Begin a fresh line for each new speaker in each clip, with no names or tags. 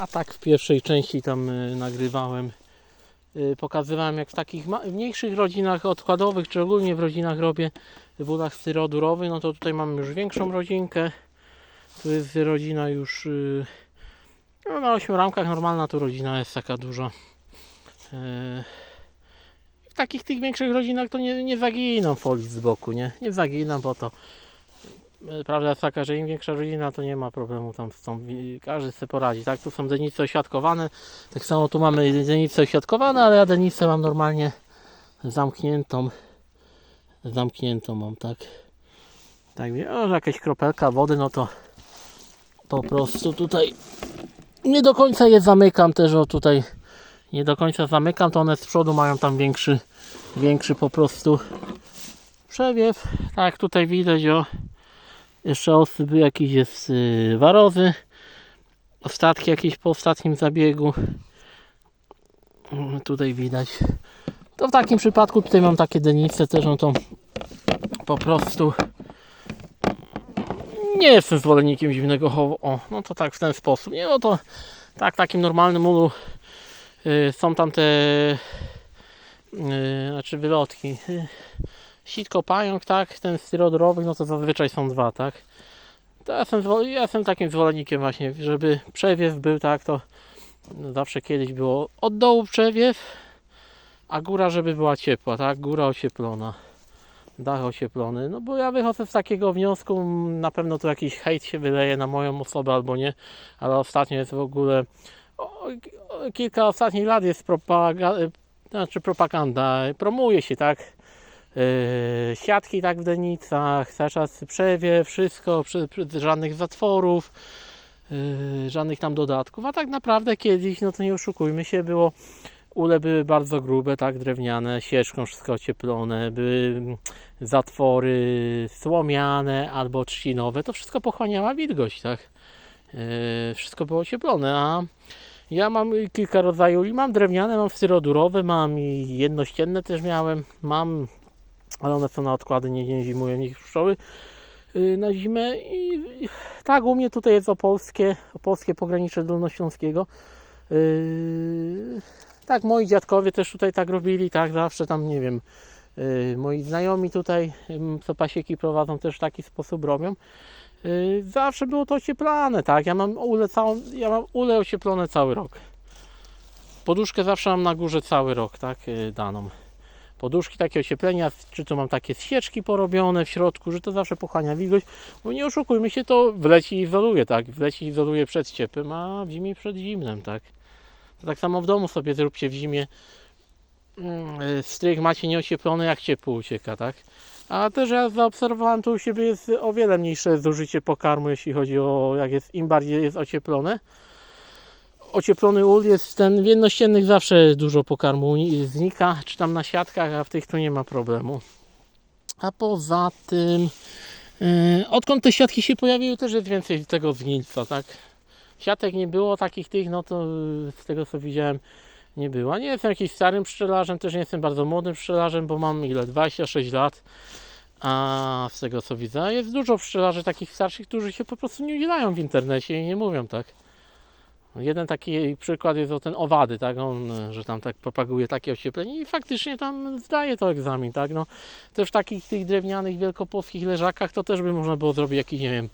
A tak w pierwszej części tam y, nagrywałem, y, pokazywałem jak w takich mniejszych rodzinach odkładowych, czy ogólnie w rodzinach robię w ulach styrodurowy, no to tutaj mamy już większą rodzinkę. Tu jest rodzina już y, no, na 8 ramkach normalna tu rodzina jest taka duża. W takich tych większych rodzinach to nie, nie zaginą folii z boku, nie? Nie zaginą, bo to prawda jest taka, że im większa rodzina, to nie ma problemu tam z tą, każdy sobie poradzi, tak? Tu są denice oświadkowane, tak samo tu mamy denice oświadkowane, ale ja denicę mam normalnie zamkniętą, zamkniętą mam, tak? Tak, o, jakaś kropelka wody, no to po prostu tutaj nie do końca je zamykam też, o tutaj nie do końca zamykam, to one z przodu mają tam większy, większy po prostu przewiew, tak tutaj widać, o jeszcze osyp jakiś jest yy, warozy. Ostatki jakieś po ostatnim zabiegu. Mm, Tutaj widać. To w takim przypadku tutaj mam takie denice też, no to po prostu nie jestem zwolennikiem zimnego chowu. O, no to tak w ten sposób. Nie, no to tak w takim normalnym ulu yy, są tam te yy, znaczy wylotki. Sitko pająk, tak, ten styrodorowy, no to zazwyczaj są dwa, tak. To ja jestem, ja jestem takim zwolennikiem właśnie, żeby przewiew był tak, to zawsze kiedyś było od dołu przewiew, a góra, żeby była ciepła, tak, góra ocieplona, dach ocieplony, no bo ja wychodzę z takiego wniosku, na pewno tu jakiś hejt się wyleje na moją osobę albo nie, ale ostatnio jest w ogóle, o, kilka ostatnich lat jest propaga, znaczy propaganda, promuje się, tak, Yy, siatki tak w denicach, cały czas przewie, wszystko, przy, przy, żadnych zatworów, yy, żadnych tam dodatków, a tak naprawdę kiedyś, no to nie oszukujmy się, było ule były bardzo grube, tak, drewniane, sieczką wszystko ocieplone, były zatwory słomiane albo trzcinowe, to wszystko pochłaniała wilgoć, tak, yy, wszystko było ocieplone, a ja mam kilka rodzajów i mam drewniane, mam styrodurowe, mam i jednościenne też miałem, mam ale one są na odkłady, nie, nie zimują nich pszczoły yy, na zimę. I tak u mnie tutaj jest opolskie, opolskie pogranicze dolnośląskiego. Yy, tak moi dziadkowie też tutaj tak robili, tak zawsze tam nie wiem yy, moi znajomi tutaj co pasieki prowadzą też w taki sposób robią. Zawsze było to ocieplane, tak ja mam ule całą, ja mam ule ocieplone cały rok. Poduszkę zawsze mam na górze cały rok, tak, daną poduszki, takie ocieplenia, czy to mam takie świeczki porobione w środku, że to zawsze pochłania wilgoć, bo nie oszukujmy się, to wleci i izoluje, tak, wleci i izoluje przed ciepłym, a w zimie przed zimnem, tak. To tak samo w domu sobie zróbcie w zimie, mm, strych macie nieocieplony, jak ciepło ucieka, tak. A też ja zaobserwowałem, to u siebie jest o wiele mniejsze zużycie pokarmu, jeśli chodzi o, jak jest, im bardziej jest ocieplone, ocieplony ul jest ten w jednościennych zawsze dużo pokarmu znika, czy tam na siatkach, a w tych to nie ma problemu. A poza tym, yy, odkąd te siatki się pojawiły, też jest więcej tego zgnilca, tak? Siatek nie było takich tych, no to yy, z tego co widziałem nie było. Nie jestem jakimś starym pszczelarzem, też nie jestem bardzo młodym pszczelarzem, bo mam ile? 26 lat. A z tego co widzę, jest dużo pszczelarzy takich starszych, którzy się po prostu nie udzielają w internecie i nie mówią tak. Jeden taki przykład jest o ten owady, tak? On, że tam tak propaguje takie ocieplenie i faktycznie tam zdaje to egzamin, tak? No, też w takich tych drewnianych wielkopolskich leżakach to też by można było zrobić jakiś, nie wiem,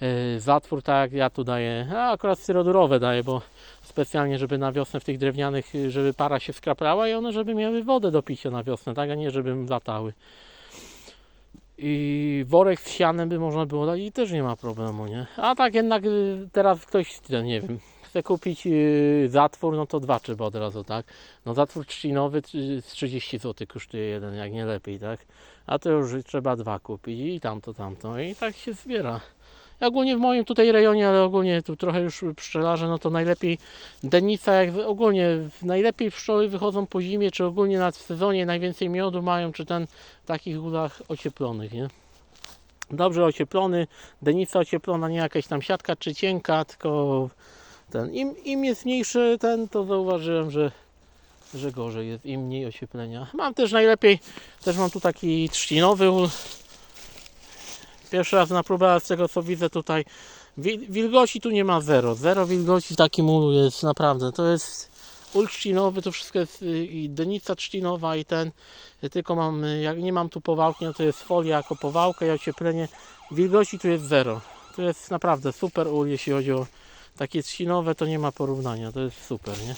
e, zatwór, tak ja tu daję, a akurat styrodurowe daję, bo specjalnie, żeby na wiosnę w tych drewnianych, żeby para się skraplała i one, żeby miały wodę do picia na wiosnę, tak? A nie, żeby latały. I worek z sianem by można było dać i też nie ma problemu, nie? A tak jednak y, teraz ktoś, nie wiem, chce kupić yy, zatwór, no to dwa trzeba od razu, tak? No zatwór trzcinowy y, z 30 zł kosztuje jeden, jak nie lepiej, tak? A to już trzeba dwa kupić i tamto, tamto i tak się zbiera. Ja ogólnie w moim tutaj rejonie, ale ogólnie tu trochę już pszczelarze, no to najlepiej denica, jak ogólnie najlepiej pszczoły wychodzą po zimie, czy ogólnie nad w sezonie najwięcej miodu mają, czy ten w takich ulach ocieplonych, nie? Dobrze ocieplony, denica ocieplona, nie jakaś tam siatka czy cienka, tylko ten, im, im jest mniejszy ten, to zauważyłem, że, że gorzej jest, im mniej ocieplenia. Mam też najlepiej, też mam tu taki trzcinowy ul. Pierwszy raz na próbę, z tego co widzę tutaj Wil- Wilgoci tu nie ma zero. Zero wilgoci w takim ulu jest naprawdę. To jest ul trzcinowy, to wszystko jest y, i denica trzcinowa i ten. Ja tylko mam, y, jak nie mam tu powałki, no to jest folia jako powałka i ocieplenie. Wilgoci tu jest zero. To jest naprawdę super ul, jeśli chodzi o takie trzcinowe, to nie ma porównania. To jest super, nie?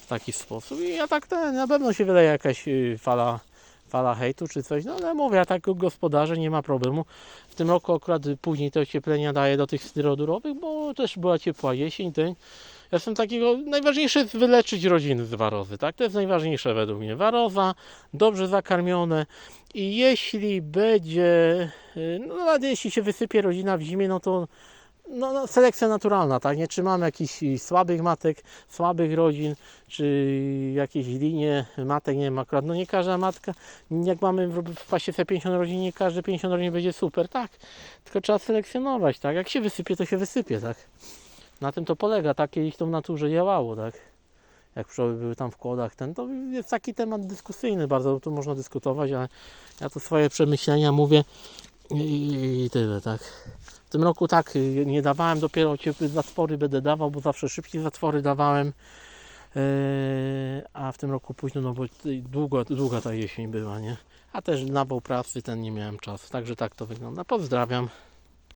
W taki sposób. I ja tak ten, na pewno się wydaje jakaś y, fala, fala hejtu czy coś, no ale mówię, ja tak gospodarze nie ma problemu. W tym roku akurat później te ocieplenia daję do tych styrodurowych, bo też była ciepła jesień, ten. Ja jestem takiego, najważniejsze jest wyleczyć rodziny z warozy, tak? To jest najważniejsze według mnie. Waroza, dobrze zakarmione i jeśli będzie, y, no nawet jeśli się wysypie rodzina w zimie, no to no, no, selekcja naturalna, tak? Nie trzymamy jakichś słabych matek, słabych rodzin, czy jakieś linie matek, nie wiem, akurat, no nie każda matka, jak mamy w w pasie sobie 50 rodzin, nie każde 50 rodzin będzie super, tak? Tylko trzeba selekcjonować, tak? Jak się wysypie, to się wysypie, tak? Na tym to polega, tak kiedyś to w naturze działało, tak? Jak pszczoły były tam w kłodach, ten, to jest taki temat dyskusyjny, bardzo tu można dyskutować, ale ja tu swoje przemyślenia mówię i, i tyle, tak? Tym roku tak, y, nie dawałem, dopiero ciepłe zatwory będę dawał, bo zawsze szybciej zatwory dawałem. Yy, a w tym roku późno, no bo długo, długa ta jesień była, nie? A też nawał pracy ten nie miałem czasu, także tak to wygląda. Pozdrawiam.